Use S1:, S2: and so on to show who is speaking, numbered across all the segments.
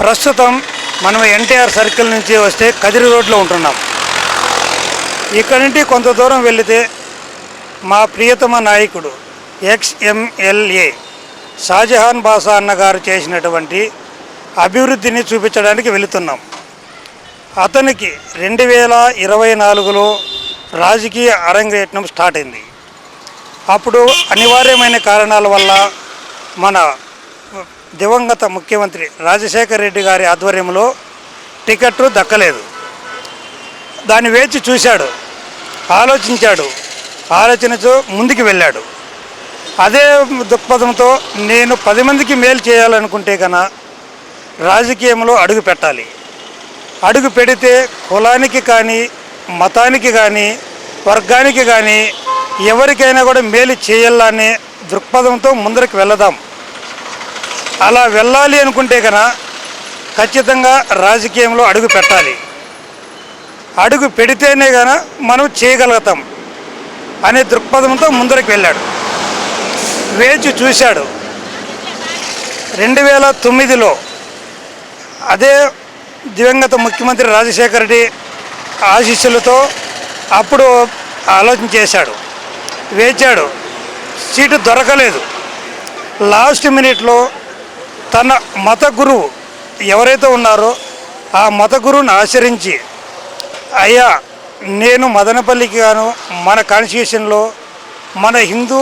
S1: ప్రస్తుతం మనం ఎన్టీఆర్ సర్కిల్ నుంచి వస్తే కదిరి రోడ్లో ఉంటున్నాం. ఇక్కడి నుండి కొంత దూరం వెళితే మా ప్రియతమ నాయకుడు ఎక్స్ఎంఎల్ఏ షాజహాన్ బాసా అన్నగారు చేసినటువంటి అభివృద్ధిని చూపించడానికి వెళుతున్నాం. అతనికి రెండు వేల ఇరవై నాలుగులో రాజకీయ అరంగేట్నం స్టార్ట్ అయింది. అప్పుడు అనివార్యమైన కారణాల వల్ల మన దివంగత ముఖ్యమంత్రి రాజశేఖర రెడ్డి గారి ఆధ్వర్యంలో టికెట్ దక్కలేదు. దాన్ని వేచి చూశాడు ఆలోచించాడు ఆలోచనతో ముందుకు వెళ్ళాడు. అదే దృక్పథంతో నేను పది మందికి మేలు చేయాలనుకుంటే కన్నా రాజకీయంలో అడుగు పెట్టాలి. అడుగు పెడితే కులానికి కానీ మతానికి కానీ వర్గానికి కానీ ఎవరికైనా కూడా మేలు చేయాలనే దృక్పథంతో ముందరికి వెళదాం. అలా వెళ్ళాలి అనుకుంటే కనుక ఖచ్చితంగా రాజకీయంలో అడుగు పెట్టాలి. అడుగు పెడితేనే కానీ మనం చేయగలుగుతాం అనే దృక్పథంతో ముందరికి వెళ్ళాడు. వేచి చూశాడు. రెండు వేల తొమ్మిదిలో అదే దివంగత ముఖ్యమంత్రి రాజశేఖర రెడ్డి ఆశీస్సులతో అప్పుడు ఆలోచన చేశాడు. వేచాడు. సీటు దొరకలేదు. లాస్ట్ మినిట్లో తన మత గురువు ఎవరైతే ఉన్నారో ఆ మత గురువుని ఆచరించి అయ్యా నేను మదనపల్లికి గాను మన కాన్స్టిట్యూషన్లో మన హిందూ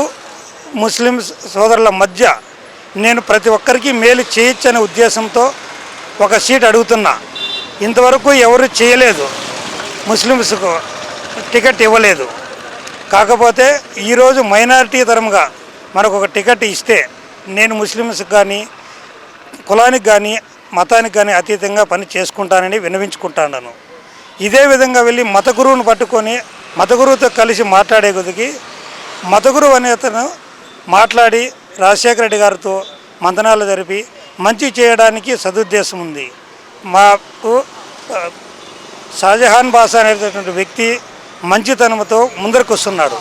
S1: ముస్లిం సోదరుల మధ్య నేను ప్రతి ఒక్కరికి మేలు చేయొచ్చనే ఉద్దేశంతో ఒక సీట్ అడుగుతున్నా. ఇంతవరకు ఎవరు చేయలేదు. ముస్లిమ్స్కు టికెట్ ఇవ్వలేదు. కాకపోతే ఈరోజు మైనారిటీ తరంగా మనకు ఒక టికెట్ ఇస్తే నేను ముస్లిమ్స్కి కానీ కులానికి కానీ మతానికి కానీ అతీతంగా పని చేసుకుంటానని విన్నవించుకుంటాను ఇదే విధంగా వెళ్ళి మత పట్టుకొని మత గురువుతో కలిసి మాట్లాడే కొద్దికి మత గురువు అనే అతను మాట్లాడి రాజశేఖర రెడ్డి గారితో మంతనాలు జరిపి మంచి చేయడానికి సదుద్దేశం ఉంది. మాకు షాజహాన్ బాసా అనేటటువంటి వ్యక్తి మంచితనంతో ముందరకు వస్తున్నాడు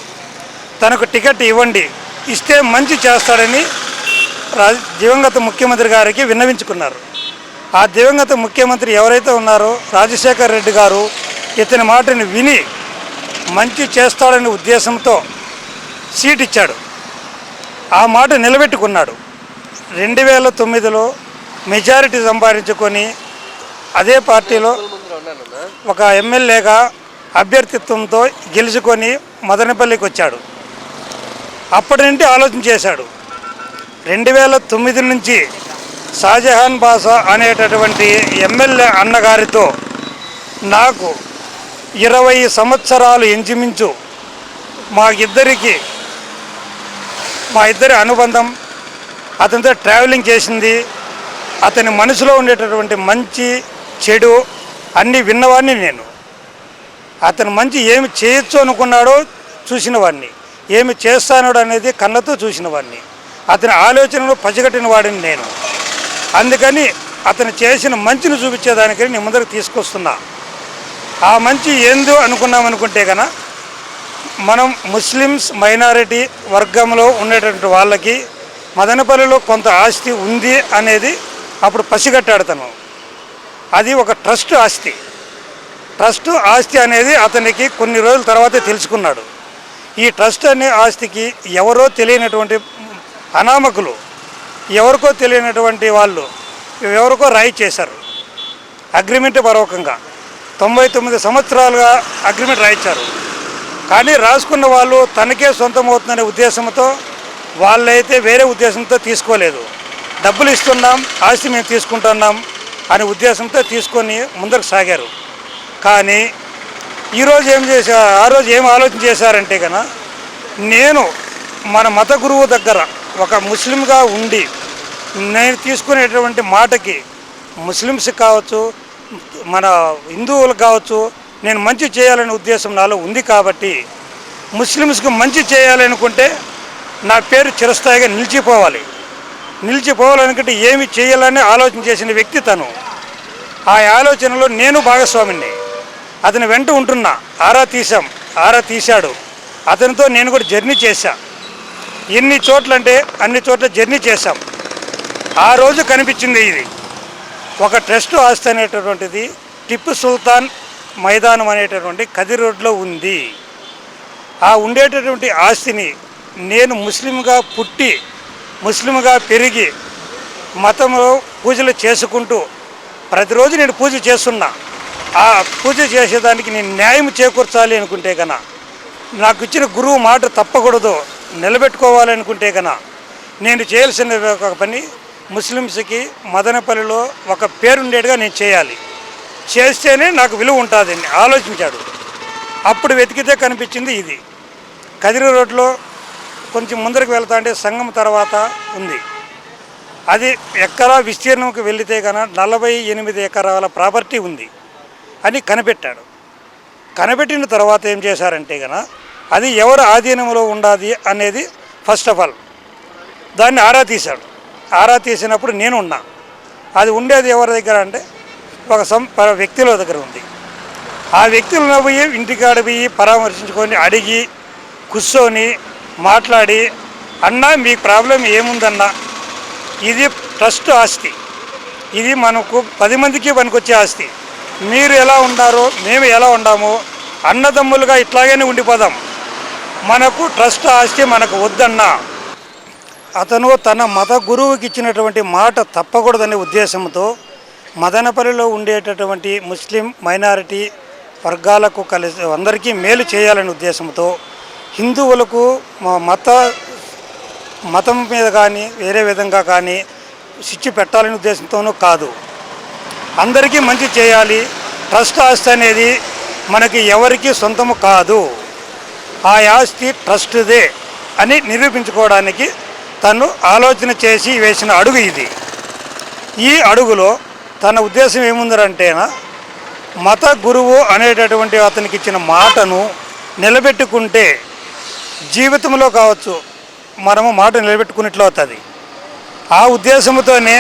S1: తనకు టికెట్ ఇవ్వండి ఇస్తే మంచి చేస్తాడని దివంగత ముఖ్యమంత్రి గారికి విన్నవించుకున్నారు. ఆ దివంగత ముఖ్యమంత్రి ఎవరైతే ఉన్నారో రాజశేఖర్ రెడ్డి గారు ఇతని మాటని విని మంచి చేస్తాడనే ఉద్దేశంతో సీట్ ఇచ్చాడు. ఆ మాట నిలబెట్టుకున్నాడు. రెండు వేల తొమ్మిదిలో మెజారిటీ సంపాదించుకొని అదే పార్టీలో ఒక ఎమ్మెల్యేగా అభ్యర్థిత్వంతో గెలుచుకొని మదనపల్లికి వచ్చాడు. అప్పటి నుండి ఆలోచన చేశాడు. రెండు వేల తొమ్మిది నుంచి షాజహాన్ బాసా అనేటటువంటి ఎమ్మెల్యే అన్నగారితో నాకు ఇరవై సంవత్సరాలు ఇంచుమించు మా ఇద్దరికి మా ఇద్దరి అనుబంధం అతనితో ట్రావెలింగ్ చేసింది. అతని మనసులో ఉండేటటువంటి మంచి చెడు అన్నీ విన్నవాడిని నేను. అతను మంచి ఏమి చేయొచ్చు అనుకున్నాడో చూసినవాడిని ఏమి చేస్తానో అనేది కళ్ళతో చూసినవాడిని అతని ఆలోచనలు పసిగట్టిన వాడిని నేను. అందుకని అతను చేసిన మంచిని చూపించేదానికి నేను ముందరకు తీసుకొస్తున్నా. ఆ మంచి ఏందో అనుకున్నామనుకుంటే కన కనుక మనం ముస్లిమ్స్ మైనారిటీ వర్గంలో ఉండేటువంటి వాళ్ళకి మదనపల్లిలో కొంత ఆస్తి ఉంది అనేది అప్పుడు పసిగట్టాడు తను. అది ఒక ట్రస్ట్ ఆస్తి. ట్రస్ట్ ఆస్తి అనేది అతనికి కొన్ని రోజుల తర్వాతే తెలుసుకున్నాడు. ఈ ట్రస్ట్ అనే ఆస్తికి ఎవరో తెలియనటువంటి అనామకులు ఎవరికో తెలియనటువంటి వాళ్ళు ఎవరికో రాయి చేశారు. అగ్రిమెంట్ పరవకంగా తొంభై తొమ్మిది సంవత్సరాలుగా అగ్రిమెంట్ రాయించారు. కానీ రాసుకున్న వాళ్ళు తనకే సొంతమవుతుందనే ఉద్దేశంతో వాళ్ళైతే వేరే ఉద్దేశంతో తీసుకోలేదు. డబ్బులు ఇస్తున్నాం ఆస్తి మేము తీసుకుంటున్నాం అనే ఉద్దేశంతో తీసుకొని ముందరకు సాగారు. కానీ ఈరోజు ఏం చేశారు ఆ రోజు ఏం ఆలోచన చేశారంటే కనుక నేను మన మత గురువు దగ్గర ఒక ముస్లింగా ఉండి నేను తీసుకునేటువంటి మాటకి ముస్లిమ్స్ కావచ్చు మన హిందువులు కావచ్చు నేను మంచి చేయాలనే ఉద్దేశం నాలో ఉంది కాబట్టి ముస్లిమ్స్కి మంచి చేయాలనుకుంటే నా పేరు చిరస్థాయిగా నిలిచిపోవాలి. నిలిచిపోవాలనుకుంటే ఏమి చేయాలని ఆలోచన చేసిన వ్యక్తి తను. ఆ ఆలోచనలో నేను భాగస్వామిని. అతని వెంట ఉంటున్నా ఆరా తీసాం ఆరా తీశాడు. అతనితో నేను కూడా జర్నీ చేశా. ఎన్ని చోట్ల అంటే అన్ని చోట్ల జర్నీ చేశాం. ఆ రోజు కనిపించింది ఇది. ఒక ట్రస్ట్ ఆస్తి అనేటటువంటిది టిప్పు సుల్తాన్ మైదానం అనేటటువంటి కదిరి రోడ్లో ఉంది. ఆ ఉండేటటువంటి ఆస్తిని నేను ముస్లింగా పుట్టి ముస్లింగా పెరిగి మతంలో పూజలు చేసుకుంటూ ప్రతిరోజు నేను పూజ చేస్తున్నా. ఆ పూజ చేసేదానికి నేను న్యాయం చేకూర్చాలి అనుకుంటే కన నాకు ఇచ్చిన గురువు మాట తప్పకూడదు. నిలబెట్టుకోవాలి అనుకుంటే కన నేను చేయాల్సిన ఒక పని ముస్లిమ్స్కి మదనపల్లిలో ఒక పేరుండేట్టుగా నేను చేయాలి. చేస్తేనే నాకు విలువ ఉంటుందని ఆలోచించాడు. అప్పుడు వెతికితే కనిపించింది ఇది. కదిరి రోడ్లో కొంచెం ముందరకు వెళ్తా అంటే సంఘం తర్వాత ఉంది. అది ఎకరా విస్తీర్ణంకి వెళితే కనుక నలభై ఎనిమిది ఎకరాల ప్రాపర్టీ ఉంది అని కనిపెట్టాడు. కనిపెట్టిన తర్వాత ఏం చేశారంటే కనుక అది ఎవరు ఆధీనంలో ఉండాలి అనేది ఫస్ట్ ఆఫ్ ఆల్ దాన్ని ఆరా తీశాడు. ఆరా తీసినప్పుడు నేను ఉన్నా. అది ఉండేది ఎవరి దగ్గర అంటే ఒక సం ప- వ్యక్తుల దగ్గర ఉంది. ఆ వ్యక్తులను పోయి ఇంటికాడ పోయి పరామర్శించుకొని అడిగి కూర్చొని మాట్లాడి అన్నా మీ ప్రాబ్లం ఏముందన్నా? ఇది ట్రస్ట్ ఆస్తి. ఇది మనకు పది మందికి పనికొచ్చే ఆస్తి. మీరు ఎలా ఉన్నారో మేము ఎలా ఉన్నామో అన్నదమ్ములుగా ఇట్లాగనే ఉండిపోదాం. మనకు ట్రస్ట్ ఆస్తి మనకు వద్దన్నా అతను తన మత గురువుకి ఇచ్చినటువంటి మాట తప్పకూడదనే ఉద్దేశంతో మదనపల్లిలో ఉండేటటువంటి ముస్లిం మైనారిటీ వర్గాలకు కలిసి అందరికీ మేలు చేయాలనే ఉద్దేశంతో హిందువులకు మత మతం మీద కానీ వేరే విధంగా కానీ శిక్ష పెట్టాలనే ఉద్దేశంతోనూ కాదు. అందరికీ మంచి చేయాలి. ట్రస్ట్ ఆస్తి అనేది మనకి ఎవరికీ సొంతము కాదు. ఆ ఆస్తి ట్రస్ట్దే అని నిరూపించుకోవడానికి తను ఆలోచన చేసి వేసిన అడుగు ఇది. ఈ అడుగులో తన ఉద్దేశం ఏముందంటేనా మత గురువు అనేటటువంటి అతనికి ఇచ్చిన మాటను నిలబెట్టుకుంటే జీవితంలో కావచ్చు మనము మాట నిలబెట్టుకున్నట్లు అవుతుంది. ఆ ఉద్దేశంతోనే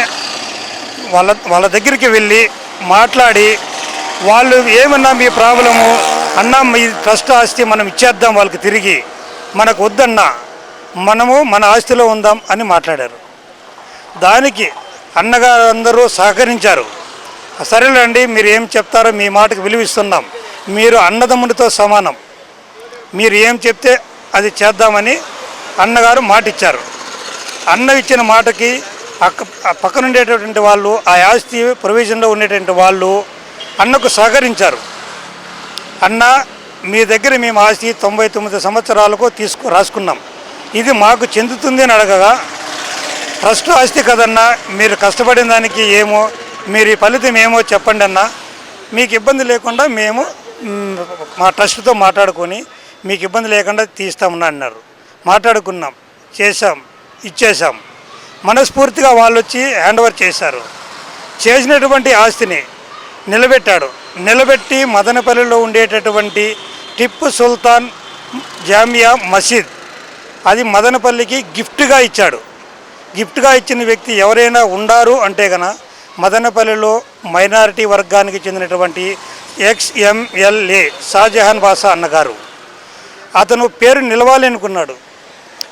S1: వాళ్ళ వాళ్ళ దగ్గరికి వెళ్ళి మాట్లాడి వాళ్ళు ఏమన్నా మీ ప్రాబ్లము అన్నా మీ ట్రస్ట్ ఆస్తి మనం ఇచ్చేద్దాం వాళ్ళకి తిరిగి మనకు వద్దన్నా మనము మన ఆస్తిలో ఉందాం అని మాట్లాడారు. దానికి అన్నగారు అందరూ సహకరించారు. సరేలేండి మీరు ఏం చెప్తారో మీ మాటకు విలువిస్తున్నాం. మీరు అన్నదమ్ముడితో సమానం. మీరు ఏం చెప్తే అది చేద్దామని అన్నగారు మాట ఇచ్చారు అన్న ఇచ్చిన మాటకి అక్క పక్కనుండేటటువంటి పక్కన ఉండేటటువంటి వాళ్ళు ఆ ఆస్తి ప్రొవిజన్లో ఉండేటువంటి వాళ్ళు అన్నకు సహకరించారు. అన్న మీ దగ్గర మేము ఆస్తి తొంభై తొమ్మిది సంవత్సరాలకు తీసుకు రాసుకున్నాం. ఇది మాకు చెందుతుంది అని అడగగా ట్రస్ట్ ఆస్తి కదన్నా మీరు కష్టపడిన దానికి ఏమో మీరు ఈ ఫలితం ఏమో చెప్పండి అన్న. మీకు ఇబ్బంది లేకుండా మేము మా ట్రస్ట్తో మాట్లాడుకొని మీకు ఇబ్బంది లేకుండా తీస్తామని అన్నారు. మాట్లాడుకున్నాం చేశాం ఇచ్చేసాం మనస్ఫూర్తిగా వాళ్ళు వచ్చి హ్యాండ్ ఓవర్ చేశారు. చేసినటువంటి ఆస్తిని నిలబెట్టాడు. నిలబెట్టి మదనపల్లిలో ఉండేటటువంటి టిప్పు సుల్తాన్ జామియా మసీద్. అది మదనపల్లికి గిఫ్ట్గా ఇచ్చాడు. గిఫ్ట్గా ఇచ్చిన వ్యక్తి ఎవరైనా ఉండారు అంటే గన మదనపల్లిలో మైనారిటీ వర్గానికి చెందినటువంటి ఎక్స్ఎంఎల్ఏ షాజహాన్ బాసా అన్నగారు. అతను పేరు నిలవాలి అనుకున్నాడు.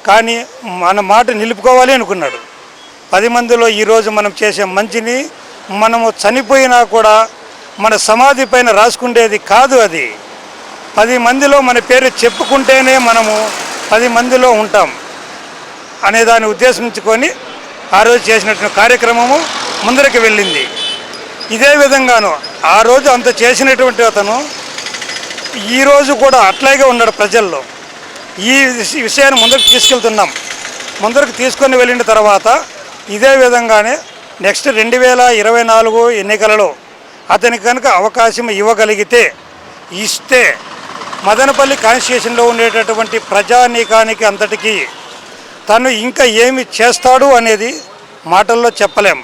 S1: కానీ మన మాట నిలుపుకోవాలి అనుకున్నాడు. పది మందిలో ఈరోజు మనం చేసే మంచిని మనము చనిపోయినా కూడా మన సమాధి పైన రాసుకుండేది కాదు అది. పది మందిలో మన పేరు చెప్పుకుంటేనే మనము పది మందిలో ఉంటాం అనే దాన్ని ఉద్దేశించుకొని ఆ రోజు చేసినటువంటి కార్యక్రమము ముందరికి వెళ్ళింది. ఇదే విధంగాను ఆ రోజు అంత చేసినటువంటి అతను ఈ రోజు కూడా అట్లాగే ఉన్నాడు ప్రజల్లో. ఈ విషయాన్ని ముందుకు తీసుకెళ్తున్నాం. ముందరకు తీసుకొని వెళ్ళిన తర్వాత ఇదే విధంగానే నెక్స్ట్ రెండు వేల ఇరవై నాలుగు ఎన్నికలలో అతనికి కనుక అవకాశం ఇవ్వగలిగితే ఇస్తే మదనపల్లి కాన్స్టిట్యూషన్లో ఉండేటటువంటి ప్రజానీకానికి అంతటికీ తను ఇంకా ఏమి చేస్తాడు అనేది మాటల్లో చెప్పలేం.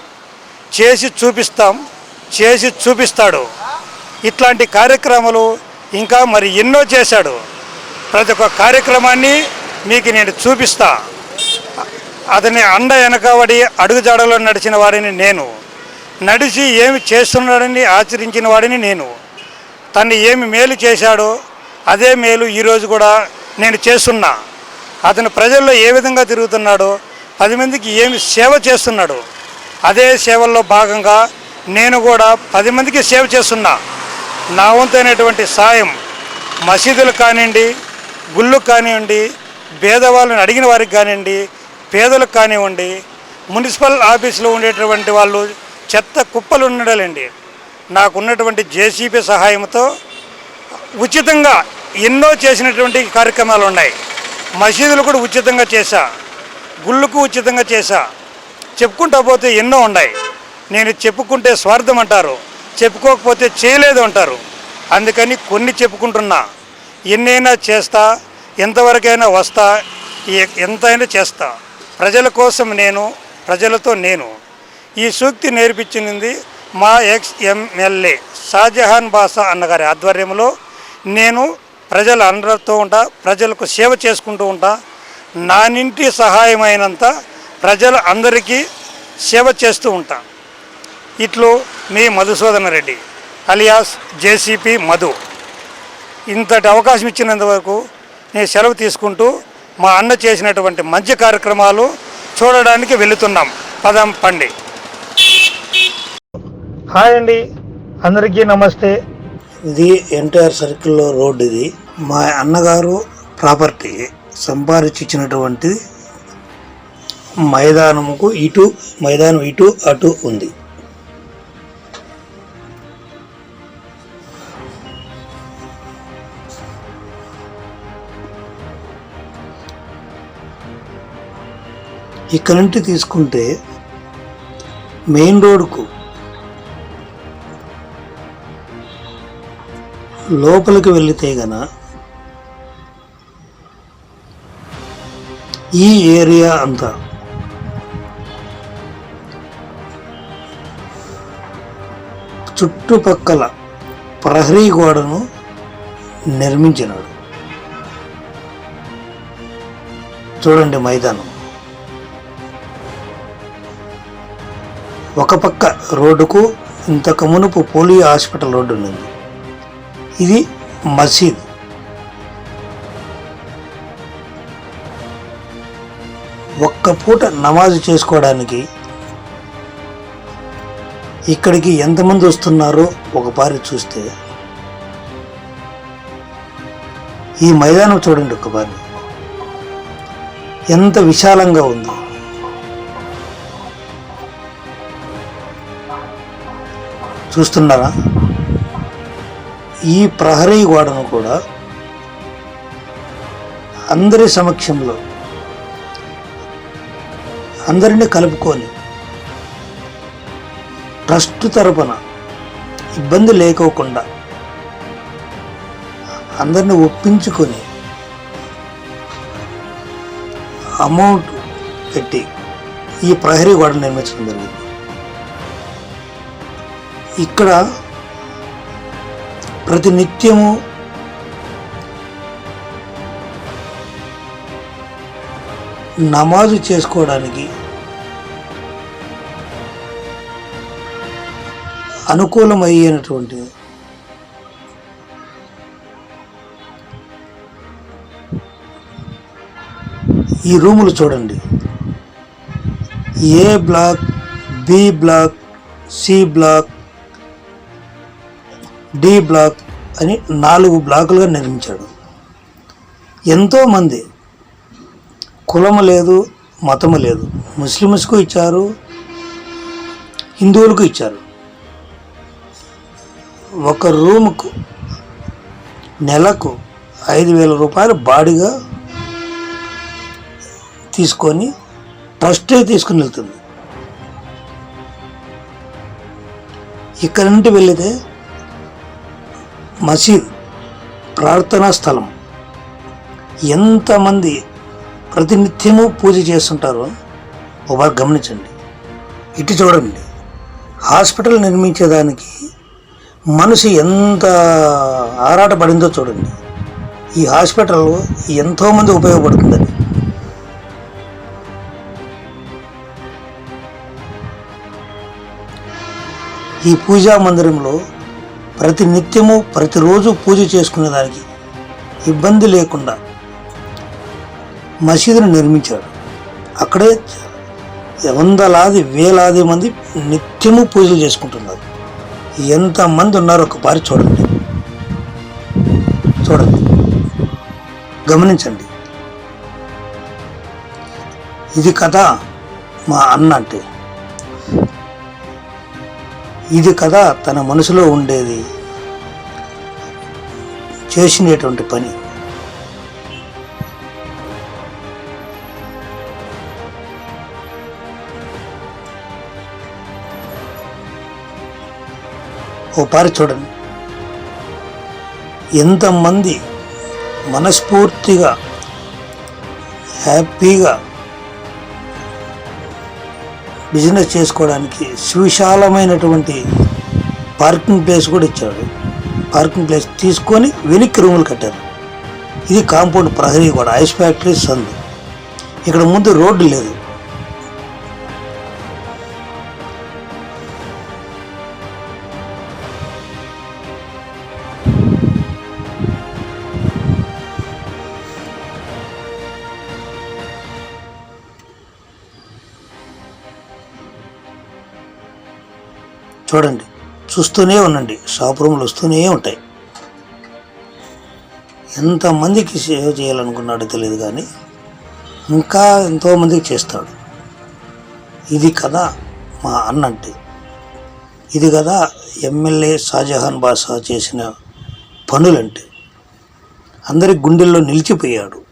S1: చేసి చూపిస్తాం చేసి చూపిస్తాడు. ఇట్లాంటి కార్యక్రమాలు ఇంకా మరి ఎన్నో చేశాడు. ప్రతి ఒక్క కార్యక్రమాన్ని మీకు నేను చూపిస్తా. అతని అండ వెనకబడి అడుగుజాడలో నడిచిన వాడిని నేను. నడిచి ఏమి చేస్తున్నాడని ఆచరించిన వాడిని నేను. తను ఏమి మేలు చేశాడో అదే మేలు ఈరోజు కూడా నేను చేస్తున్నా. అతను ప్రజల్లో ఏ విధంగా తిరుగుతున్నాడో పది మందికి ఏమి సేవ చేస్తున్నాడు అదే సేవల్లో భాగంగా
S2: నేను కూడా పది మందికి సేవ చేస్తున్నా. నా వంతైనటువంటి సాయం మసీదులు కానివ్వండి గుళ్ళు కానివ్వండి పేదవాళ్ళని అడిగిన వారికి కానివ్వండి పేదలకు కానివ్వండి మున్సిపల్ ఆఫీసులో ఉండేటువంటి వాళ్ళు చెత్త కుప్పలు ఉండడండి నాకున్నటువంటి జేసీబీ సహాయంతో ఉచితంగా ఎన్నో చేసినటువంటి కార్యక్రమాలు ఉన్నాయి మసీదులు కూడా ఉచితంగా చేశా. గుళ్ళకు ఉచితంగా చేశా. చెప్పుకుంటా పోతే ఎన్నో ఉన్నాయి. నేను చెప్పుకుంటే స్వార్థం అంటారు. చెప్పుకోకపోతే చేయలేదు అంటారు. అందుకని కొన్ని చెప్పుకుంటున్నా. ఎన్నైనా చేస్తా ఎంతవరకైనా వస్తా ఎంతైనా చేస్తా. ప్రజల కోసం నేను ప్రజలతో నేను ఈ సూక్తి నేర్పించింది మా ఎక్స్ ఎమ్మెల్యే షాజహాన్ బాసా అన్నగారి ఆధ్వర్యంలో. నేను ప్రజల అందరితో ఉంటా ప్రజలకు సేవ చేసుకుంటూ ఉంటా. నానింటి సహాయమైనంత ప్రజల అందరికీ సేవ చేస్తూ ఉంటా. ఇట్లు మీ మధుసూదన రెడ్డి అలియాస్ జేసీపీ మధు. ఇంతటి అవకాశం ఇచ్చినంతవరకు నేను సెలవు తీసుకుంటూ మా అన్న చేసినటువంటి మంచి కార్యక్రమాలు చూడడానికి వెళుతున్నాం. పదం పండి. హాయ్ అండి. అందరికీ నమస్తే. ఇది ఎన్టీఆర్ సర్కిల్లో రోడ్డు ఇది. మా అన్నగారు ప్రాపర్టీ సంపాదించినటువంటి మైదానముకు ఇటు మైదానం ఇటు అటు ఉంది. ఇక్కడ నుండి తీసుకుంటే మెయిన్ రోడ్కు లోపలికి వెళితే గన ఈ ఏరియా అంతా చుట్టుపక్కల ప్రహరీ గోడను నిర్మించినాడు. చూడండి మైదానం. ఒక పక్క రోడ్డుకు ఇంతకు మునుపు పోలియో హాస్పిటల్ రోడ్డు ఉంది ఇది మసీద్. ఒక్క పూట నమాజ్ చేసుకోవడానికి ఇక్కడికి ఎంతమంది వస్తున్నారో ఒకసారి చూస్తే ఈ మైదానం చూడండి ఒకసారి ఎంత విశాలంగా ఉంది. చూస్తున్నారా? ఈ ప్రహరీ గోడను కూడా అందరి సమక్షంలో అందరినీ కలుపుకొని ట్రస్ట్ తరపున ఇబ్బంది లేకోకుండా అందరిని ఒప్పించుకొని అమౌంట్ పెట్టి ఈ ప్రహరీ గోడ నిర్మించడం జరిగింది. ఇక్కడ ప్రతి నిత్యము నమాజు చేసుకోవడానికి అనుకూలమయ్యేటువంటి ఈ రూములు చూడండి. A block B block C block D block అని నాలుగు బ్లాకులుగా నిర్మించాడు. ఎంతోమంది కులము లేదు మతము లేదు. ముస్లిమ్స్కు ఇచ్చారు హిందువులకు ఇచ్చారు. ఒక రూముకు నెలకు ఐదు వేల రూపాయలు బాడిగా తీసుకొని ట్రస్టే తీసుకుని వెళ్తుంది. ఇక్కడ నుండి వెళితే మసీద్ ప్రార్థనా స్థలం. ఎంతమంది ప్రతినిత్యము పూజ చేస్తుంటారో ఒకసారి గమనించండి. ఇటు చూడండి. హాస్పిటల్ నిర్మించేదానికి మనిషి ఎంత ఆరాటపడిందో చూడండి. ఈ హాస్పిటల్ ఎంతోమంది ఉపయోగపడుతుందని. ఈ పూజా మందిరంలో ప్రతి నిత్యము ప్రతిరోజు పూజ చేసుకునేదానికి ఇబ్బంది లేకుండా మసీదును నిర్మించాడు. అక్కడే వందలాది వేలాది మంది నిత్యము పూజలు చేసుకుంటున్నారు. ఎంతమంది ఉన్నారో ఒకసారి చూడండి. చూడండి. గమనించండి. ఇది కథ మా అన్న అంటే. ఇది కదా తన మనసులో ఉండేది చేసినటువంటి పని. ఓ పారి చూడండి. ఎంతమంది మనస్ఫూర్తిగా హ్యాపీగా బిజినెస్ చేసుకోవడానికి సువిశాలమైనటువంటి పార్కింగ్ ప్లేస్ కూడా ఇచ్చాడు. పార్కింగ్ ప్లేస్ తీసుకొని వెనక్కి రూములు కట్టారు. ఇది కాంపౌండ్ ప్రహరీ కూడా ఐస్ ఫ్యాక్టరీ సందు. ఇక్కడ ముందు రోడ్డు లేదు. చూడండి. చూస్తూనే ఉండండి. షాప్ రూమ్లు వస్తూనే ఉంటాయి. ఎంతమందికి సేవ చేయాలనుకున్నాడో తెలియదు కానీ ఇంకా ఎంతోమందికి చేస్తాడు. ఇది కదా మా అన్నంటే. ఇది కదా ఎమ్మెల్యే షాజహాన్ బాషా చేసిన పనులంటే. అందరి గుండెల్లో నిలిచిపోయాడు.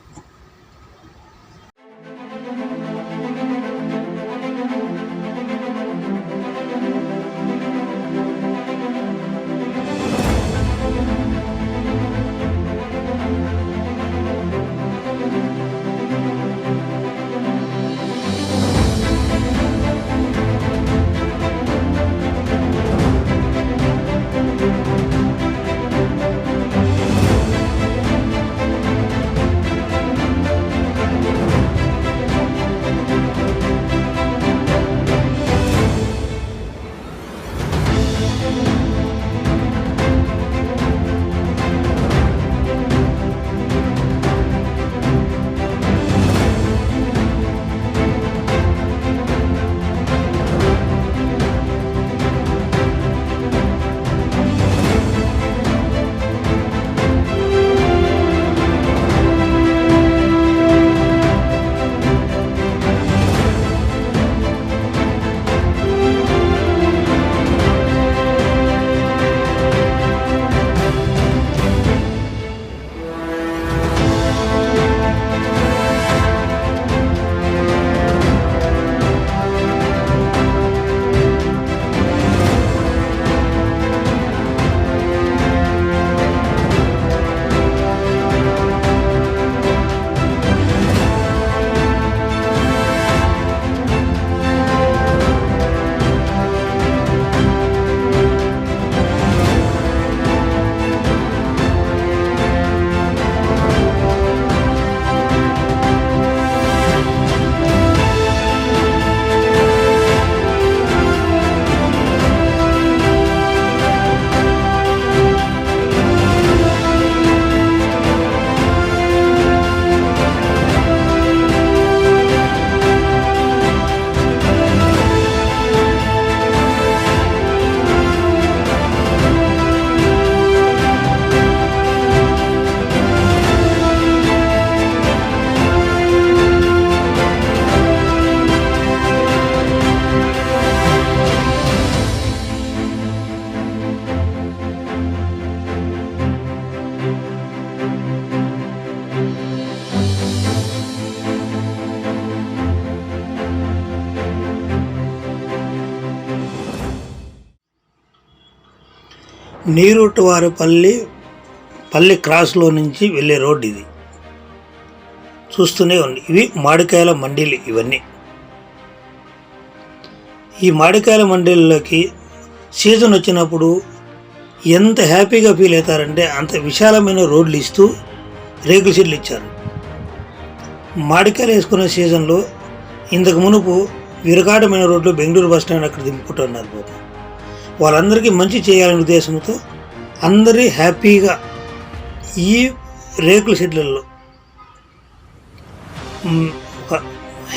S2: నీరుటివారిపల్లి పల్లి క్రాస్లో నుంచి వెళ్ళే రోడ్డు ఇది. చూస్తూనే ఉంది. ఇవి మామిడికాయల మండీలు ఇవన్నీ. ఈ మామిడికాయల మండీల్లోకి సీజన్ వచ్చినప్పుడు ఎంత హ్యాపీగా ఫీల్ అవుతారంటే అంత విశాలమైన రోడ్లు ఇస్తూ రేకుల షెడ్లు ఇచ్చారు. మామిడికాయలు వేసుకునే సీజన్లో ఇంతకు మునుపు విరకాటమైన రోడ్లు బెంగళూరు బస్ స్టాండ్ అక్కడ దింపుకుంటున్నారు పాపం వాళ్ళందరికీ మంచి చేయాలనే ఉద్దేశంతో అందరి హ్యాపీగా ఈ రేకుల షెడ్లలో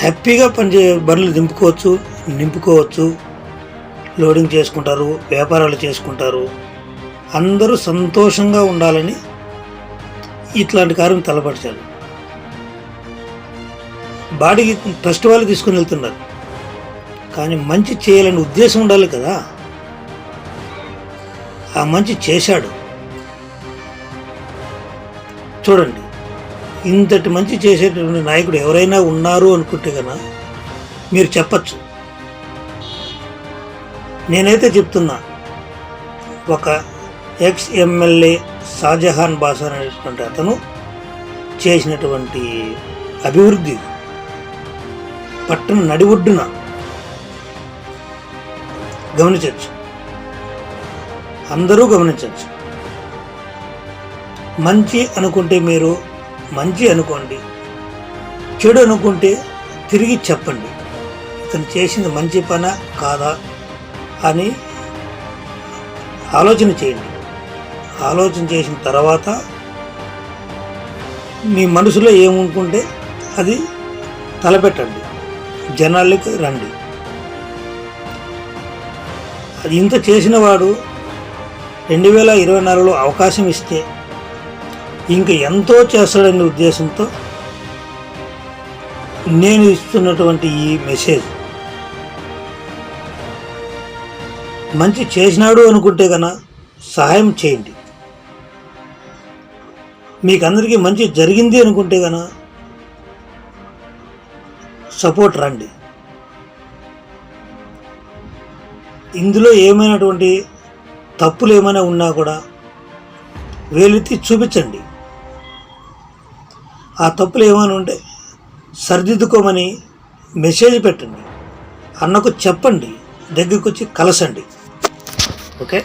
S2: హ్యాపీగా పనిచే బండ్లు దింపుకోవచ్చు నింపుకోవచ్చు లోడింగ్ చేసుకుంటారు వ్యాపారాలు చేసుకుంటారు. అందరూ సంతోషంగా ఉండాలని ఇట్లాంటి కార్యం తలపరిచారు. బాడీకి ట్రస్ట్ వాళ్ళు తీసుకుని వెళ్తున్నారు. కానీ మంచి చేయాలని ఉద్దేశం ఉండాలి కదా. ఆ మంచి చేశాడు. చూడండి ఇంతటి మంచి చేసేటటువంటి నాయకుడు ఎవరైనా ఉన్నారు అనుకుంటే కనుక మీరు చెప్పచ్చు. నేనైతే చెప్తున్నా ఒక ఎక్స్ ఎమ్మెల్యే షాజహాన్ బాసా అనేటువంటి అతను చేసినటువంటి అభివృద్ధి పట్టణ నడిఒడ్డున గమనించవచ్చు. అందరూ గమనించవచ్చు. మంచి అనుకుంటే మీరు మంచి అనుకోండి. చెడు అనుకుంటే తిరిగి చెప్పండి. ఇతను చేసింది మంచి పన కాదా అని ఆలోచన చేయండి. ఆలోచన చేసిన తర్వాత మీ మనసులో ఏమనుకుంటే అది తలపెట్టండి. జనాలకి రండి. అది ఇంత చేసిన వాడు రెండు వేల ఇరవై నాలుగులో అవకాశం ఇస్తే ఇంక ఎంతో చేస్తాడనే ఉద్దేశంతో నేను ఇస్తున్నటువంటి ఈ మెసేజ్. మంచి చేసినాడు అనుకుంటే కన సహాయం చేయండి. మీకు అందరికీ మంచి జరిగింది అనుకుంటే కన సపోర్ట్ రండి. ఇందులో ఏమైనటువంటి తప్పులు ఏమైనా ఉన్నా కూడా వేలెత్తి చూపించండి. ఆ తప్పులు ఏమైనా ఉంటే సరిదిద్దుకోమని మెసేజ్ పెట్టండి. అన్నకు చెప్పండి. దగ్గరికి వచ్చి కలసండి. ఓకే?